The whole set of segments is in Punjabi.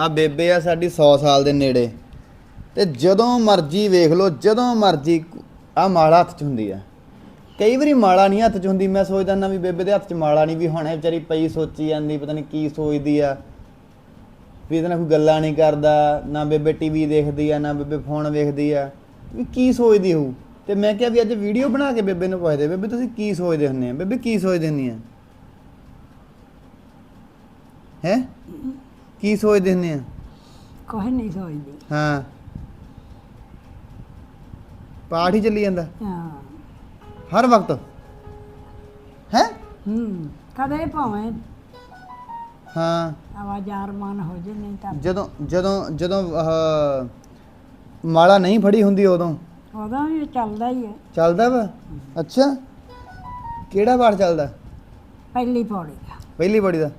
ਆ ਬੇਬੇ ਆ ਸਾਡੀ 100 ਸਾਲ ਦੇ ਨੇੜੇ। ਤੇ ਜਦੋਂ ਮਰਜ਼ੀ ਵੇਖ ਲਓ, ਜਦੋਂ ਮਰਜ਼ੀ ਆ ਮਾਲਾ ਹੱਥ 'ਚ ਹੁੰਦੀ ਆ। ਕਈ ਵਾਰੀ ਮਾਲਾ ਨਹੀਂ ਹੱਥ 'ਚ ਹੁੰਦੀ, ਮੈਂ ਸੋਚਦਾ ਨਾ ਵੀ ਬੇਬੇ ਦੇ ਹੱਥ 'ਚ ਮਾਲਾ ਨਹੀਂ, ਵੀ ਹੁਣੇ ਵਿਚਾਰੀ ਪਈ ਸੋਚੀ ਜਾਂਦੀ, ਪਤਾ ਨਹੀਂ ਕੀ ਸੋਚਦੀ ਆ। ਵੀ ਇਹਦੇ ਨਾਲ ਕੋਈ ਗੱਲਾਂ ਨਹੀਂ ਕਰਦਾ, ਨਾ ਬੇਬੇ ਟੀਵੀ ਦੇਖਦੀ ਆ, ਨਾ ਬੇਬੇ ਫੋਨ ਵੇਖਦੀ ਆ। ਵੀ ਕੀ ਸੋਚਦੀ ਹੋਊ? ਤੇ ਮੈਂ ਕਿਹਾ ਵੀ ਅੱਜ ਵੀਡੀਓ ਬਣਾ ਕੇ ਬੇਬੇ ਨੂੰ ਪੁੱਛਦੇ, ਬੇਬੇ ਤੁਸੀਂ ਕੀ ਸੋਚਦੇ ਹੁੰਦੇ ਆ? ਬੇਬੇ ਕੀ ਸੋਚਦੇ ਹੁੰਦੀ ਆ? ਹੈ? ਕੀ ਸੋਚਦੇ ਹੁੰਦੇ ਆ? ਕੁਛ ਨਹੀਂ ਸੋਚਦੀ। ਹਾਂ। ਪਾਠ ਹੀ ਚੱਲੀ ਜਾਂਦਾ? ਹਾਂ। ਹਰ ਵਕਤ? ਹੈ? ਹੂੰ ਕਦੇ ਭਾਵੇਂ ਹਾਂ। ਆਵਾਜ਼ਾਰ ਮਨ ਹੋ ਜੇ ਨਹੀਂ ਤਾਂ ਜਦੋਂ ਜਦੋਂ ਜਦੋਂ ਆਹ, ਮਾਲਾ ਨਹੀਂ ਫੜੀ ਹੁੰਦੀ ਉਦੋਂ? ਉਦੋਂ ਵੀ ਚੱਲਦਾ ਹੀ ਹੈ। ਚੱਲਦਾ ਵਾ? ਅੱਛਾ। ਕਿਹੜਾ ਪਾਠ ਚੱਲਦਾ? ਪਹਿਲੀ ਪੌੜੀ ਦਾ। ਪਹਿਲੀ ਬੜੀ ਦਾ?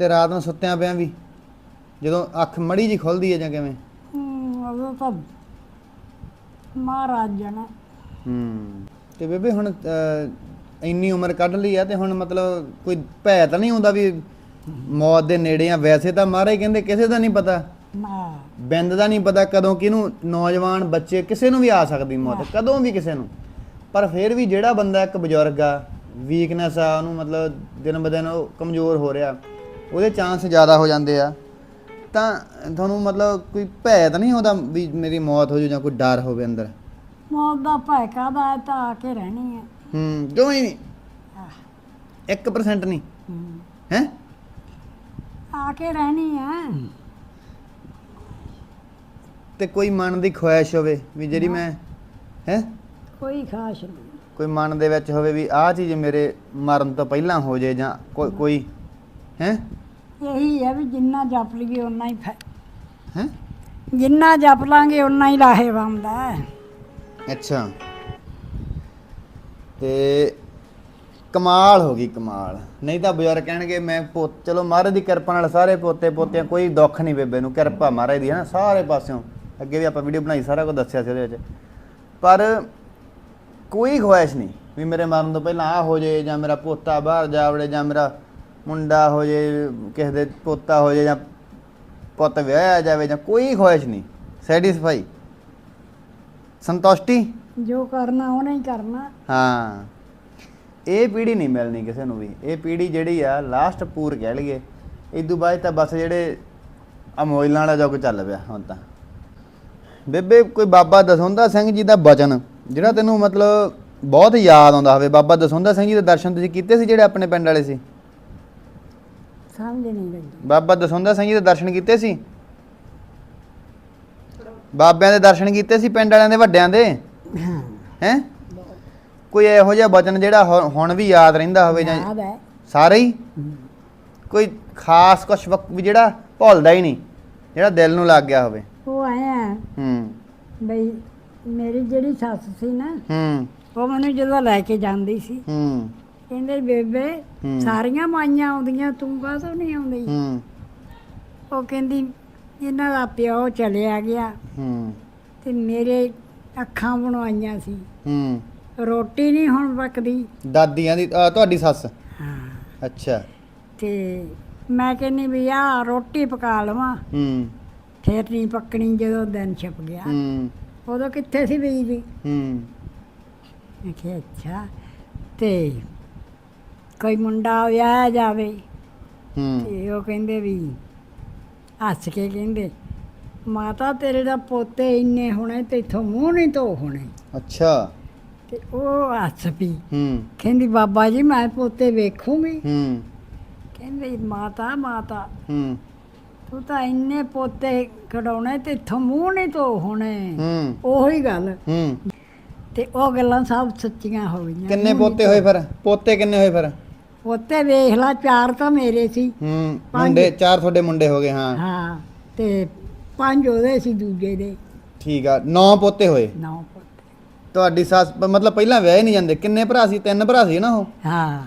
ਤੇ ਰਾਤ ਨੂੰ ਸੁੱਤਿਆਂ ਪਿਆਂ ਵੀ ਜਦੋਂ ਅੱਖ ਮੜੀ ਜੀ ਖੁੱਲਦੀ ਹੈ ਜਾਂ ਕਿਵੇਂ? ਹੂੰ, ਉਦੋਂ ਤਾਂ ਮਹਾਰਾਜ ਜਣਾ। ਹੂੰ ਤੇ ਬੇਬੇ ਹੁਣ ਅਹ, ਇੰਨੀ ਉਮਰ ਕੱਢ ਲਈ ਆ ਤੇ ਹੁਣ ਮਤਲਬ ਕੋਈ ਭੈ ਤਾਂ ਨਹੀਂ ਹੁੰਦਾ ਵੀ ਮੌਤ ਦੇ ਨੇੜੇ ਆ? ਵੈਸੇ ਤਾਂ ਮਹਾਰਾਜ ਕਹਿੰਦੇ ਕਿਸੇ ਦਾ ਨਹੀਂ ਪਤਾ। ਮਾ ਬਿੰਦ ਦਾ ਨਹੀਂ ਪਤਾ ਕਦੋਂ ਕਿਹਨੂੰ ਨੌਜਵਾਨ ਬੱਚੇ ਕਿਸੇ ਨੂੰ ਵੀ ਆ ਸਕਦੀ ਮੌਤ ਕਦੋਂ ਵੀ ਕਿਸੇ ਨੂੰ। ਪਰ ਫਿਰ ਵੀ ਜਿਹੜਾ ਬੰਦਾ ਇੱਕ ਬਜ਼ੁਰਗ ਆ ਵੀਕਨੈਸ ਆ ਉਹਨੂੰ ਮਤਲਬ ਦਿਨ ਬ ਦਿਨ ਉਹ ਕਮਜ਼ੋਰ ਹੋ ਰਿਹਾ। ਉਹਦੇ ਚਾਂਸ ਜ਼ਿਆਦਾ ਹੋ ਜਾਂਦੇ ਆ। ਤਾਂ ਤੁਹਾਨੂੰ ਮਤਲਬ ਕੋਈ ਭੈ ਤਾਂ ਨਹੀਂ ਹੁੰਦਾ ਵੀ ਮੇਰੀ ਮੌਤ ਹੋ ਜੂ ਜਾਂ ਕੋਈ ਡਰ ਹੋਵੇ ਅੰਦਰ? ਮੌਤ ਦਾ ਭੈ ਕਾਹਦਾ ਹੈ? ਤਾਂ ਆ ਕੇ ਰਹਿਣੀ ਹੈ। ਹੂੰ ਹੀ ਨਹੀਂ? ਆਹ, 1% ਨਹੀਂ। ਹੂੰ। ਆ ਕੇ ਰਹਿਣੀ ਹੈ। ਤੇ ਕੋਈ ਮਨ ਦੀ ਖੁਆਇਸ਼ ਹੋਵੇ ਵੀ ਜਿਹੜੀ ਮੈਂ ਹੈ? ਕੋਈ ਖਾਸ ਨਹੀਂ। ਕੋਈ ਮਨ ਦੇ ਵਿੱਚ ਹੋਵੇ ਵੀ ਆਹ ਚੀਜ਼ ਮੇਰੇ ਮਰਨ ਤੋਂ ਪਹਿਲਾਂ ਹੋ ਜੇ ਜਾਂ ਕੋਈ ਕੋਈ ਹੈ? ਇਹੀ ਹੈ ਵੀ ਜਿੰਨਾ ਜਪ ਲਈਏ ਉਨਾ ਹੀ ਫੈ ਹੈ? ਜਿੰਨਾ ਜਪ ਲਾਂਗੇ ਉਨਾ ਹੀ ਲਾਹੇ ਬੰਦਾ ਹੈ। ਅੱਛਾ। ਤੇ ਕਮਾਲ ਹੋ ਗਈ ਕਮਾਲ। ਨਹੀਂ ਤਾਂ ਬਜ਼ੁਰਗ ਕਹਿਣਗੇ ਮੈਂ ਪੁੱਤ ਚਲੋ ਮਹਾਰਾਜ ਦੀ ਕਿਰਪਾ ਨਾਲ ਸਾਰੇ ਪੋਤੇ ਪੋਤੀਆਂ ਕੋਈ ਦੁੱਖ ਨਹੀਂ ਬੇਬੇ ਨੂੰ ਕਿਰਪਾ ਮਹਾਰਾਜ ਦੀ ਹੈ ਨਾ ਸਾਰੇ ਪਾਸਿਓਂ। ਅੱਗੇ ਵੀ ਆਪਾਂ ਵੀਡੀਓ ਬਣਾਈ ਸਾਰਾ ਕੁਝ ਦੱਸਿਆ ਸੀ ਉਹਦੇ ਵਿੱਚ। ਪਰ ਕੋਈ ਖੁਆਇਸ਼ ਨਹੀਂ ਵੀ ਮੇਰੇ ਮਰਨ ਤੋਂ ਪਹਿਲਾਂ ਆ ਹੋ ਜੇ ਜਾਂ ਮੇਰਾ ਪੋਤਾ ਬਾਹਰ ਜਾ ਵੜੇ ਜਾਂ ਮੇਰਾ ਮੁੰਡਾ ਹੋ ਜੇ ਕਿਸੇ ਦੇ ਪੋਤਾ ਹੋ ਜੇ ਜਾਂ ਪੁੱਤ ਵਿਆਹਿਆ ਜਾਵੇ ਜਾਂ ਕੋਈ ਖੁਆਇਸ਼ ਨਹੀਂ ਸੈਟੀਸਫਾਈ ਸੰਤੁਸ਼ਟੀ? ਜੋ ਕਰਨਾ ਉਹਨੇ ਹੀ ਕਰਨਾ। ਹਾਂ। ਇਹ ਪੀੜੀ ਨਹੀਂ ਮਿਲਣੀ ਕਿਸੇ ਨੂੰ ਵੀ। ਇਹ ਪੀੜੀ ਜਿਹੜੀ ਆ ਲਾਸਟ ਪੂਰ ਕਹਿ ਲਈਏ। ਇਦੋਂ ਬਾਅਦ ਤਾਂ ਬਸ ਜਿਹੜੇ ਅਮੋਇਲਾਂ ਵਾਲਾ ਜੁਗ ਚੱਲ ਪਿਆ ਹੁਣ ਤਾਂ। ਬੇਬੇ ਕੋਈ ਬਾਬਾ ਦਸੌਂਦਾ ਸਿੰਘ ਜੀ ਦਾ ਬਚਨ ਜਿਹੜਾ ਤੈਨੂੰ ਮਤਲਬ ਬਹੁਤ ਯਾਦ ਆਉਂਦਾ ਹੋਵੇ। ਬਾਬਾ ਦਸੌਂਦਾ ਸਿੰਘ ਜੀ ਦੇ ਦਰਸ਼ਨ ਤੁਸੀਂ ਕੀਤੇ ਸੀ ਜਿਹੜੇ ਆਪਣੇ ਪਿੰਡ ਵਾਲੇ ਸੀ? ਸਮਝ ਨਹੀਂ ਲੱਗੀ ਬਾਬਾ ਦਸੌਂਦਾ ਸਿੰਘ ਜੀ ਦੇ ਦਰਸ਼ਨ ਕੀਤੇ ਸੀ? ਬਾਬਿਆਂ ਦੇ ਦਰਸ਼ਨ ਕੀਤੇ ਸੀ ਪਿੰਡ ਵਾਲਿਆਂ ਦੇ ਵੱਡਿਆਂ ਦੇ? ਹਾਂ? ਹੈ ਕੋਈ ਇਹੋ ਜਿਹਾ ਬਚਨ ਜਿਹੜਾ ਹੁਣ- ਹੁਣ ਵੀ ਯਾਦ ਰਹਿੰਦਾ ਹੋਵੇ ਜਾਂ ਯਾਦ ਹੈ। ਸਾਰੇ ਹੀ। ਕੋਈ ਖਾਸ ਕੁਛ ਵੀ ਜਿਹੜਾ ਭੁੱਲਦਾ ਹੀ ਨਹੀਂ ਜਿਹੜਾ ਦਿਲ ਨੂੰ ਲੱਗ ਗਿਆ ਹੋਵੇ? ਉਹ ਆਇਆ ਹੂੰ। ਬਈ ਮੇਰੀ ਜਿਹੜੀ ਸੱਸ ਸੀ ਨਾ ਹੂੰ। ਉਹ ਮੈਨੂੰ ਜਦੋਂ ਲੈ ਕੇ ਜਾਂਦੀ ਸੀ। ਹੂੰ। ਕਹਿੰਦੇ ਬੇਬੇ ਹੂੰ। ਸਾਰੀਆਂ ਮਾਈਆਂ ਆਉਂਦੀਆਂ ਤੂੰ ਕਾਹਤੋਂ ਨਹੀਂ ਆਉਂਦੀ? ਹੂੰ। ਉਹ ਕਹਿੰਦੀ ਇਹਨਾਂ ਦਾ ਪਿਓ ਚਲਿਆ ਗਿਆ ਹੂੰ। ਤੇ ਮੇਰੇ ਅੱਖਾਂ ਬਣਵਾਈਆਂ ਸੀ। ਹੂੰ। ਰੋਟੀ ਨਹੀਂ ਹੁਣ ਪੱਕਦੀ। ਦਾਦੀਆਂ ਦੀ ਅਹ ਤੁਹਾਡੀ ਸੱਸ? ਹਾਂ। ਅੱਛਾ। ਤੇ ਮੈਂ ਕਹਿੰਨੀ ਵੀ ਆ ਰੋਟੀ ਪਕਾ ਲਵਾਂ। ਹੂੰ। ਫੇਰ ਨਹੀਂ ਪੱਕਣੀ ਜਦੋਂ ਦਿਨ ਛਿਪ ਗਿਆ। ਹੂੰ। ਉਦੋਂ ਕਿੱਥੇ ਸੀ ਬਿਜਲੀ ਹੂੰ। ਮੈਂ ਕਿਹਾ ਅੱਛਾ। ਤੇ ਕੋਈ ਮੁੰਡਾ ਵਿਆਹ ਜਾਵੇ ਹੂੰ। ਤੇ ਉਹ ਕਹਿੰਦੇ ਵੀ ਹੱਸ ਕੇ ਕਹਿੰਦੇ ਮਾਤਾ ਤੇਰੇ ਦਾ ਪੋਤੇ ਇੰਨੇ ਹੋਣੇ ਤੇ ਇਥੋਂ ਮੂੰਹ ਨਹੀਂ ਧੋ ਹੋਣੇ। ਅੱਛਾ। ਤੇ ਉਹ ਹੱਸ ਪਈ। ਹੂੰ। ਕਹਿੰਦੀ ਬਾਬਾ ਜੀ ਮੈਂ ਪੋਤੇ ਵੇਖੂੰਗੀ। ਹੂੰ। ਕਹਿੰਦੀ ਮਾਤਾ ਮਾਤਾ ਹੂੰ। ਤੂੰ ਤਾਂ ਇੰਨੇ ਪੋਤੇ ਕਢਾਉਣੇ ਤੇ ਇਥੋਂ ਮੂੰਹ ਨਹੀਂ ਧੋ ਹੋਣੇ। ਹੂੰ। ਉਹੀ ਗੱਲ। ਹੂੰ। ਤੇ ਉਹ ਗੱਲਾਂ ਸਭ ਸੱਚੀਆਂ ਹੋ ਗਈਆਂ। ਕਿੰਨੇ ਪੋਤੇ ਹੋਏ ਫਿਰ? ਪੋਤੇ ਕਿੰਨੇ ਹੋਏ ਫਿਰ? ਪੋਤੇ ਵੇਖ ਲਾ ਚਾਰ ਤਾਂ ਮੇਰੇ ਸੀ। ਹੂੰ ਪੰਜ। ਮੁੰਡੇ ਚਾਰ ਤੁਹਾਡੇ ਮੁੰਡੇ ਹੋ ਗਏ ਹਾਂ। ਹਾਂ ਤੇ ਪੰਜ ਉਹਦੇ ਸੀ ਦੂਜੇ ਦੇ। ਠੀਕ ਆ ਨੌ ਪੋਤੇ ਹੋਏ। ਨੌ ਪੁੱਤ। ਤੁਹਾਡੀ ਸੱਸ ਮਤਲਬ ਪਹਿਲਾਂ ਵਿਆਹੇ ਨਹੀਂ ਜਾਂਦੇ ਕਿੰਨੇ ਭਰਾ ਸੀ? ਤਿੰਨ ਭਰਾ ਸੀ ਨਾ ਉਹ? ਹਾਂ।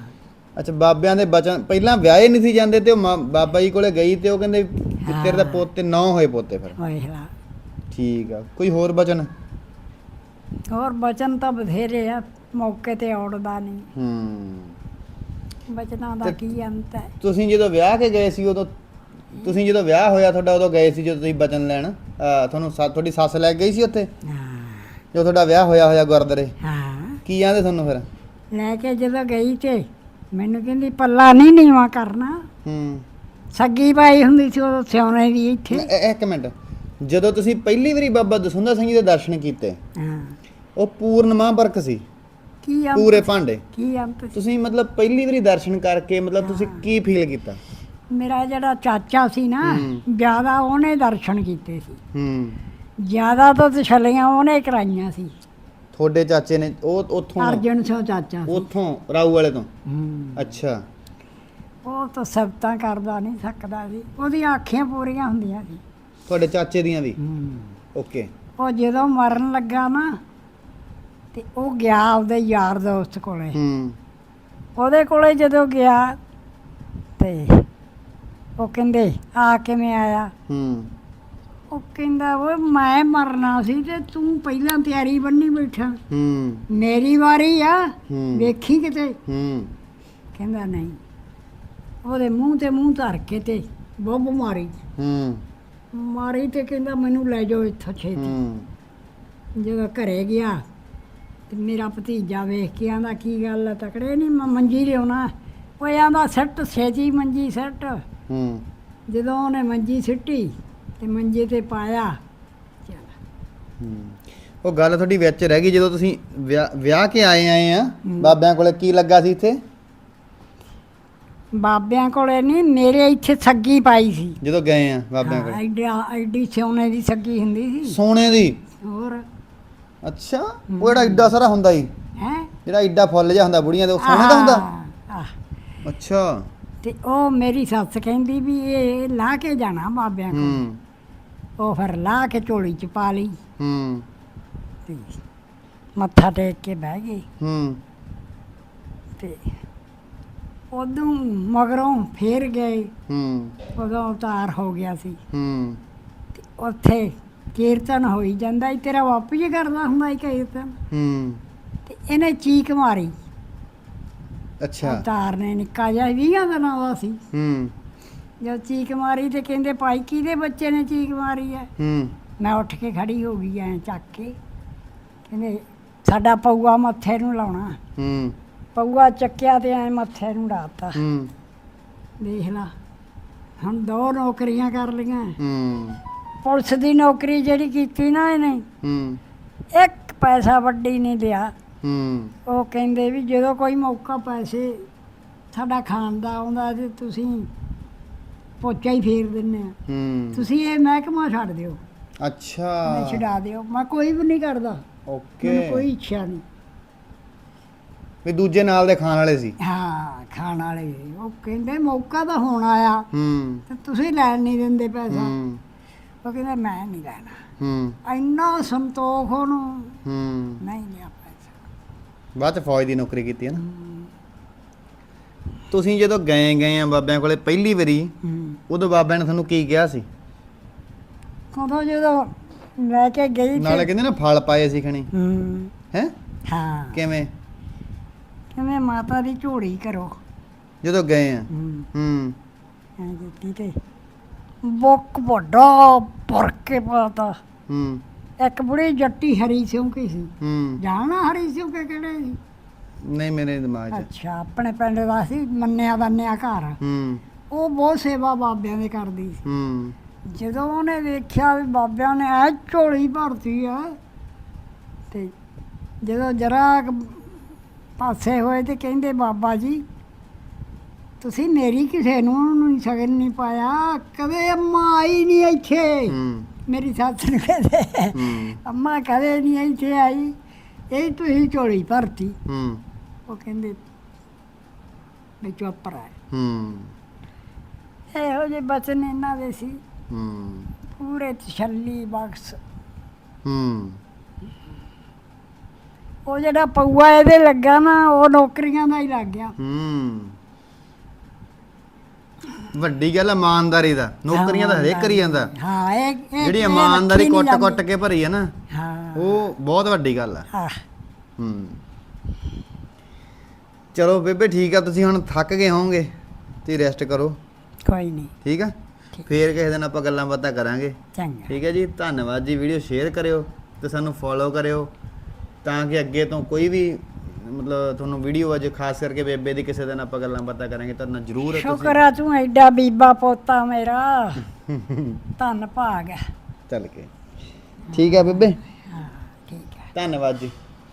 ਅੱਛਾ ਬਾਬਿਆਂ ਦੇ ਬਚਨ ਪਹਿਲਾਂ ਵਿਆਹੇ ਨਹੀਂ ਸੀ ਜਾਂਦੇ ਤੇ ਉਹ ਮਾਂ- ਬਾਬਾ ਜੀ ਕੋਲੇ ਗਈ ਤੇ ਉਹ ਕਹਿੰਦੇ ਵੀ ਤੇਰੇ ਦਾ ਹਾਂ। ਪੋਤੇ ਨੌ ਹੋਏ ਪੋਤੇ ਫਿਰ। ਵੇਖ ਲਾ। ਠੀਕ ਆ ਕੋਈ ਹੋਰ ਬਚਨ? ਹੋਰ ਬਚਨ ਤਾਂ ਬਥੇਰੇ ਆ ਮੌਕੇ ਤੇ ਔੜਦਾ ਨਹੀਂ। ਹੂੰ। ਬਚਨਾਂ ਦਾ ਕੀ ਅੰਤ ਹੈ? ਤੁਸੀਂ ਜਦੋਂ ਵਿਆਹ ਕੇ ਗਏ ਸੀ ਉਦੋਂ ਤੁਸੀਂ ਜਦੋਂ ਵਿਆਹ ਹੋਇਆ ਤੁਹਾਡਾ ਉਦੋਂ ਗਏ ਸੀ ਜਦੋਂ ਤੁਸੀਂ ਬਚਨ ਲੈਣ? ਅਹ ਤੁਹਾਨੂੰ ਸੱਸ- ਤੁਹਾਡੀ ਸੱਸ ਲੈ ਗਈ ਸੀ ਉੱਥੇ? ਹਾਂ। ਜਦੋਂ ਤੁਹਾਡਾ ਵਿਆਹ ਹੋਇਆ ਹੋਇਆ ਗੁਰਦਾਰੇ ਹਾਂ। ਕੀ ਆਂਦੇ ਤੁਹਾਨੂੰ ਫਿਰ? ਲੈ ਕੇ ਜਦੋਂ ਗਈ ਤੇ ਮੈਨੂੰ ਕਹਿੰਦੀ ਪੱਲਾ ਨਹੀਂ ਨੀਵਾ ਕਰਨਾ। ਹੂੰ। ਸੱਗੀ ਪਾਈ ਹੁੰਦੀ ਸੀ ਉਹ ਸਿਉਣੇ ਦੀ ਇੱਥੇ। ਇੱਕ ਮਿੰਟ। ਜਦੋਂ ਤੁਸੀਂ ਪਹਿਲੀ ਵਾਰੀ ਬਾਬਾ ਦਸੁੰਦਾ ਸਿੰਘ ਜੀ ਦੇ ਦਰਸ਼ਨ ਕੀਤੇ ਹਾਂ। ਉਹ ਪੂਰਨ ਮਹਾਂਪੁਰਖ ਸੀ। ਕੀ ਅੰਤ ਪੂਰੇ ਭਾਂਡੇ। ਕੀ ਸੀ? ਤੁਸੀਂ ਮਤਲਬ ਪਹਿਲੀ ਵਾਰੀ ਦਰਸ਼ਨ ਕਰਕੇ ਮਤਲਬ ਤੁਸੀਂ ਕੀ ਫੀਲ ਕੀਤਾ? ਮੇਰਾ ਜਿਹੜਾ ਚਾਚਾ ਸੀ ਨਾ। ਜ਼ਿਆਦਾ ਉਹਨੇ ਦਰਸ਼ਨ ਕੀਤੇ ਸੀ। ਹੂੰ। ਜ਼ਿਆਦਾ ਤਾਂ ਤਸੱਲੀਆਂ ਉਹਨੇ ਕਰਾਈਆਂ ਸੀ। ਤੁਹਾਡੇ ਚਾਚੇ ਨੇ ਉਹ ਉੱਥੋਂ ਅਰਜਨ ਸਿੰਘ ਚਾਚਾ ਸੀ। ਉੱਥੋਂ ਰਾਊ ਵਾਲੇ ਤੋਂ? ਹੂੰ। ਅੱਛਾ। ਉਹ ਤਾਂ ਸਬਤਾਂ ਕਰਦਾ ਨਹੀਂ ਸਕਦਾ ਸੀ। ਉਹਦੀਆਂ ਅੱਖੀਆਂ ਪੂਰੀਆਂ ਹੁੰਦੀਆਂ ਸੀ। ਤੁਹਾਡੇ ਚਾਚੇ ਦੀਆਂ ਵੀ? ਹੂੰ। ਓਕੇ ਉਹ ਜਦੋਂ ਮਰਨ ਲੱਗਾ ਨਾ ਤੇ ਉਹ ਗਿਆ ਉਹਦੇ ਯਾਰ ਦੋਸਤ ਕੋਲੇ। ਹੂੰ। ਉਹਦੇ ਕੋਲੇ ਜਦੋਂ ਗਿਆ ਤੇ ਉਹ ਕਹਿੰਦੇ ਆ ਕਿਵੇਂ ਆਇਆ? ਹੂੰ। ਉਹ ਕਹਿੰਦਾ ਓਏ ਮੈਂ ਮਰਨਾ ਸੀ ਤੇ ਤੂੰ ਪਹਿਲਾਂ ਤਿਆਰੀ ਬੰਨੀ ਬੈਠਾ। ਹੂੰ। ਮੇਰੀ ਵਾਰੀ ਆ ਵੇਖੀ ਕਿਤੇ? ਹੂੰ। ਕਹਿੰਦਾ ਨਹੀਂ। ਉਹਦੇ ਮੂੰਹ ਤੇ ਮੂੰਹ ਧਰ ਕੇ ਤੇ ਬੱਬ ਮਾਰੀ। ਹੂੰ। ਮਾਰੀ ਤੇ ਕਹਿੰਦਾ ਮੈਨੂੰ ਲੈ ਜਾਓ ਇੱਥੋਂ ਛੇਤੀ। ਹੂੰ। ਜਦੋਂ ਘਰੇ ਗਿਆ ਤੇ ਮੇਰਾ ਭਤੀਜਾ ਵੇਖ ਕੇ ਆਂਦਾ ਕੀ ਗੱਲ ਆ ਤਕੜੇ ਨਹੀਂ ਮੰਜੀ ਲਿਆਉਣਾ ਉਹ ਆਂਦਾ ਸੱਟ ਛੇਤੀ ਮੰਜੀ ਸੱਟ। ਹੂੰ। ਜਦੋਂ ਉਹਨੇ ਮੰਜੀ ਸਿੱਟੀ ਤੇ ਮੰਜੇ ਤੇ ਪਾਇਆ ਚੱਲ। ਹੂੰ। ਉਹ ਗੱਲ ਤੁਹਾਡੀ ਵਿੱਚ ਰਹਿ ਗਈ ਜਦੋਂ ਤੁਸੀਂ ਵਿਆਹ ਵਿਆਹ ਕੇ ਆਏ ਆਏ ਆ। ਬਾਬਿਆਂ ਕੋਲੇ ਕੀ ਲੱਗਾ ਸੀ ਇੱਥੇ? ਬਾਬਿਆਂ ਕੋਲੇ ਨਹੀਂ ਮੇਰੇ ਇੱਥੇ ਸੱਗੀ ਪਾਈ ਸੀ। ਜਦੋਂ ਗਏ ਆ ਬਾਬਿਆਂ ਹਾਂ, ਕੋਲੇ? ਐਡਾ ਐਡੀ ਸੋਨੇ ਦੀ ਸੱਗੀ ਹੁੰਦੀ ਸੀ। ਸੋਨੇ ਦੀ? ਹੋਰ? ਅੱਛਾ? ਉਹ ਜਿਹੜਾ ਏਡਾ ਸਾਰਾ ਹੁੰਦਾ ਹੀ ਹੈ? ਜਿਹੜਾ ਏਡਾ ਫੁੱਲ ਜਿਹਾ ਹੁੰਦਾ ਬੁੜੀਆਂ ਦੇ ਉਹ ਸੋਨੇ ਦਾ ਹੁੰਦਾ? ਅੱਛਾ। ਤੇ ਉਹ ਮੇਰੀ ਸੱਸ ਕਹਿੰਦੀ ਵੀ ਇਹ ਲਾ ਕੇ ਜਾਣਾ ਬਾਬਿਆਂ ਕੋਲ। ਹੂੰ। ਉਹ ਫਿਰ ਲਾ ਕੇ ਝੋਲੀ ਚ ਪਾ ਲਈ। ਹੂੰ। ਤੇ ਮੱਥਾ ਟੇਕ ਕੇ ਬਹਿ ਗਏ ਹੂੰ। ਤੇ ਉਦੋਂ ਮਗਰੋਂ ਫੇਰ ਗਏ। ਹੂੰ। ਉਦੋਂ ਉਤਾਰ ਹੋ ਗਿਆ ਸੀ। ਹੂੰ। ਤੇ ਉੱਥੇ ਕੀਰਤਨ ਹੋਈ ਜਾਂਦਾ ਸੀ ਤੇਰਾ ਬਾਪੂ ਜੀ ਕਰਦਾ ਹੁੰਦਾ ਸੀ ਕੀਰਤਨ ਹੂੰ। ਤੇ ਇਹਨੇ ਚੀਕ ਮਾਰੀ। ਅੱਛਾ। ਉਤਾਰ ਨੇ ਨਿੱਕਾ ਜਿਹਾ 20 ਦਿਨਾਂ ਦਾ ਸੀ। ਹੂੰ। ਜਦ ਚੀਕ ਮਾਰੀ ਤੇ ਕਹਿੰਦੇ ਭਾਈ ਕਿਹਦੇ ਬੱਚੇ ਨੇ ਚੀਕ ਮਾਰੀ ਹੈ ਹੂੰ। ਮੈਂ ਉੱਠ ਕੇ ਖੜੀ ਹੋ ਗਈ ਐ ਚੱਕ ਕੇ। ਕਹਿੰਦੇ ਸਾਡਾ ਪਊਆ ਮੱਥੇ ਨੂੰ ਲਾਉਣਾ। ਹੂੰ। ਪਊਆ ਚੱਕਿਆ ਤੇ ਐ ਮੱਥੇ ਨੂੰ ਡਾਤਾ। ਹੂੰ। ਦੇਖ ਲਾ ਹੁਣ ਦੋ ਨੌਕਰੀਆਂ ਕਰ ਲਈਆਂ। ਹੂੰ। ਪੁਲਿਸ ਦੀ ਨੌਕਰੀ ਜਿਹੜੀ ਕੀਤੀ ਨਾ ਇਹਨੇ ਹੂੰ। ਇੱਕ ਪੈਸਾ ਵੱਡੀ ਨਹੀਂ ਲਿਆ। ਹੂੰ। ਉਹ ਕਹਿੰਦੇ ਵੀ ਜਦੋਂ ਕੋਈ ਮੌਕਾ ਪੈਸੇ ਸਾਡਾ ਖਾਣ ਦਾ ਆਉਂਦਾ ਤੇ ਤੁਸੀਂ ਪੋਚਾ ਹੀ ਫੇਰ ਦਿੰਨੇ ਆ। ਹੂੰ। ਤੁਸੀਂ ਇਹ ਮਹਿਕਮਾ ਛੱਡ ਦਿਓ। ਮੈਂ ਅੱਛਾ ਛਡਾ ਦਿਓ। ਮੈਂ ਕੋਈ ਵੀ ਨਹੀਂ ਕਰਦਾ। ਮੈਨੂੰ ਓਕੇ ਕੋਈ ਇੱਛਾ ਨਹੀਂ। ਵੀ ਦੂਜੇ ਨਾਲ ਦੇ ਖਾਣ ਵਾਲੇ ਸੀ। ਹਾਂ ਖਾਣ ਵਾਲੇ। ਉਹ ਕਹਿੰਦੇ ਮੌਕਾ ਤਾਂ ਹੁਣ ਆਇਆ। ਹੂੰ। ਤੇ ਤੁਸੀਂ ਲੈਣ ਨਹੀਂ ਦਿੰਦੇ ਪੈਸਾ। ਹੂੰ। ਉਹ ਕਹਿੰਦਾ ਮੈਂ ਨਹੀਂ ਲੈਣਾ। ਹੂੰ। ਇੰਨਾ ਸੰਤੋਖ ਉਹਨੂੰ। ਹੂੰ। ਨਹੀਂ ਲਿਆ ਪੈਸਾ ਬਾਅਦ ਚ ਫੌਜ ਦੀ ਨੌਕਰੀ ਕੀਤੀ ਹੈ ਨਾ। ਤੁਸੀਂ ਜਦੋਂ ਗਏ ਗਏ ਆ ਬਾਬਿਆਂ ਕੋਲੇ ਪਹਿਲੀ ਵਾਰੀ ਹੂੰ। ਉਦੋਂ ਬਾਬਿਆਂ ਨੇ ਤੁਹਾਨੂੰ ਕੀ ਕਿਹਾ ਸੀ? ਉਦੋਂ ਜਦੋਂ ਲੈ ਕੇ ਗਈ ਨਾਲੇ ਤੇ ਕਹਿੰਦੇ ਨਾ ਫਲ ਪਾਏ ਸੀ ਖਣੀ। ਹੂੰ। ਹੈ? ਹਾਂ। ਕਿਵੇਂ? ਕਹਿੰਦੇ ਮਾਤਾ ਦੀ ਝੋੜੀ ਕਰੋ। ਜਦੋਂ ਗਏ ਆ। ਹੂੰ। ਹੂੰ। ਐਂ ਕੀਤੀ ਤੇ। ਬੁੱਕ ਵੱਡਾ ਭਰ ਕੇ ਪਾਤਾ। ਹੂੰ। ਇੱਕ ਬੁੜੀ ਜੱਟੀ ਹਰੀ ਸਿਉਂਕੀ ਸੀ। ਹੂੰ। ਜਾਣਾ ਹਰੀ ਸਿਉਂਕੇ ਕਿਹੜੇ ਸੀ? ਨਹੀਂ ਮੇਰੇ ਦਿਮਾਗ 'ਚ। ਅੱਛਾ ਆਪਣੇ ਪਿੰਡ ਦਾ ਸੀ ਮੰਨਿਆ ਬੰਨਿਆ ਘਰ। ਹੂੰ। ਉਹ ਬਹੁਤ ਸੇਵਾ ਬਾਬਿਆਂ ਦੀ ਕਰਦੀ ਸੀ। ਹੂੰ। ਜਦੋਂ ਉਹਨੇ ਵੇਖਿਆ ਵੀ ਬਾਬਿਆਂ ਨੇ ਐ ਝੋਲੀ ਭਰਤੀ ਆ ਤੇ ਜਦੋਂ ਜਰਾ ਪਾਸੇ ਹੋਏ ਤੇ ਕਹਿੰਦੇ ਬਾਬਾ ਜੀ ਤੁਸੀਂ ਮੇਰੀ ਕਿਸੇ ਨੂੰ ਨਹੀਂ ਸਗਨ ਨਹੀਂ ਪਾਇਆ। ਕਦੇ ਅੰਮਾ ਆਈ ਨਹੀਂ ਇੱਥੇ। ਮੇਰੀ ਸੱਸ ਨੂੰ ਕਹਿੰਦੇ ਅੰਮਾ ਕਦੇ ਨਹੀਂ ਇੱਥੇ ਆਈ। ਇਹ ਤੁਸੀਂ ਝੋਲੀ ਭਰਤੀ। ਉਹ ਕਹਿੰਦੇ ਵੀ ਚੁੱਪ ਰਹਿ ਹੂੰ। ਇਹੋ ਜਿਹੇ ਬਚਨ ਇਹਨਾਂ ਦੇ ਸੀ। ਹੂੰ। ਪੂਰੇ ਤਸੱਲੀ ਬਖਸ਼। ਹੂੰ। ਉਹ ਜਿਹੜਾ ਪਊਆ ਇਹਦੇ ਲੱਗਾ ਨਾ ਉਹ ਨੌਕਰੀਆਂ ਦਾ ਹੀ ਲੱਗ ਗਿਆ। ਹੂੰ। ਵੱਡੀ ਗੱਲ ਇਮਾਨਦਾਰੀ ਦਾ। ਨੌਕਰੀਆਂ ਦਾ ਹਰੇਕ ਕਰੀ ਜਾਂਦਾ। ਹਾਂ ਇਹ ਇਹ ਜਿਹੜੀ ਇਹ ਇਮਾਨਦਾਰੀ ਨਹੀਂ ਕੁੱਟ-ਕੁੱਟ। ਕੇ ਭਰੀ ਹੈ ਨਾ ਹਾਂ। ਉਹ ਬਹੁਤ ਵੱਡੀ ਗੱਲ ਆ। ਹਾਂ। ਹੂੰ। ਚਲੋ ਬੇਬੇ ਠੀਕ ਆ ਤੁਸੀਂ ਹੁਣ ਥੱਕ ਗਏ ਹੋਵੋਗੇ ਤੇ ਰੈਸਟ ਕਰੋ। ਕੋਈ ਨਹੀਂ। ਠੀਕ ਆ? ਫੇਰ ਕਿਸੇ ਦਿਨ ਆਪਾਂ ਗੱਲਾਂ ਬਾਤਾਂ ਕਰਾਂਗੇ। ਚੰਗਾ। ਠੀਕ ਹੈ ਜੀ ਧੰਨਵਾਦ ਜੀ ਵੀਡੀਓ ਸ਼ੇਅਰ ਕਰਿਓ ਤੇ ਸਾਨੂੰ ਫੋਲੋ ਕਰਿਓ ਤਾਂ ਕਿ ਅੱਗੇ ਤੋਂ ਕੋਈ ਵੀ ਮਤਲਬ ਤੁਹਾਨੂੰ ਵੀਡੀਓ ਅਜੇ ਖਾਸ ਕਰਕੇ ਬੇਬੇ ਦੀ ਕਿਸੇ ਦਿਨ ਆਪਾਂ ਗੱਲਾਂ ਬਾਤਾਂ ਕਰਾਂਗੇ ਤਾਂ ਜ਼ਰੂਰ ਸ਼ੁਕਰ ਆ ਤੂੰ ਐਡਾ ਬੀਬਾ ਪੋਤਾ ਮੇਰਾ। ਧੰਨ ਭਾਗ ਹੈ। ਚੱਲ ਕੇ। ਠੀਕ ਹੈ ਬੇਬੇ। ਹਾਂ ਠੀਕ ਹੈ। ਧੰਨਵਾਦ ਜੀ।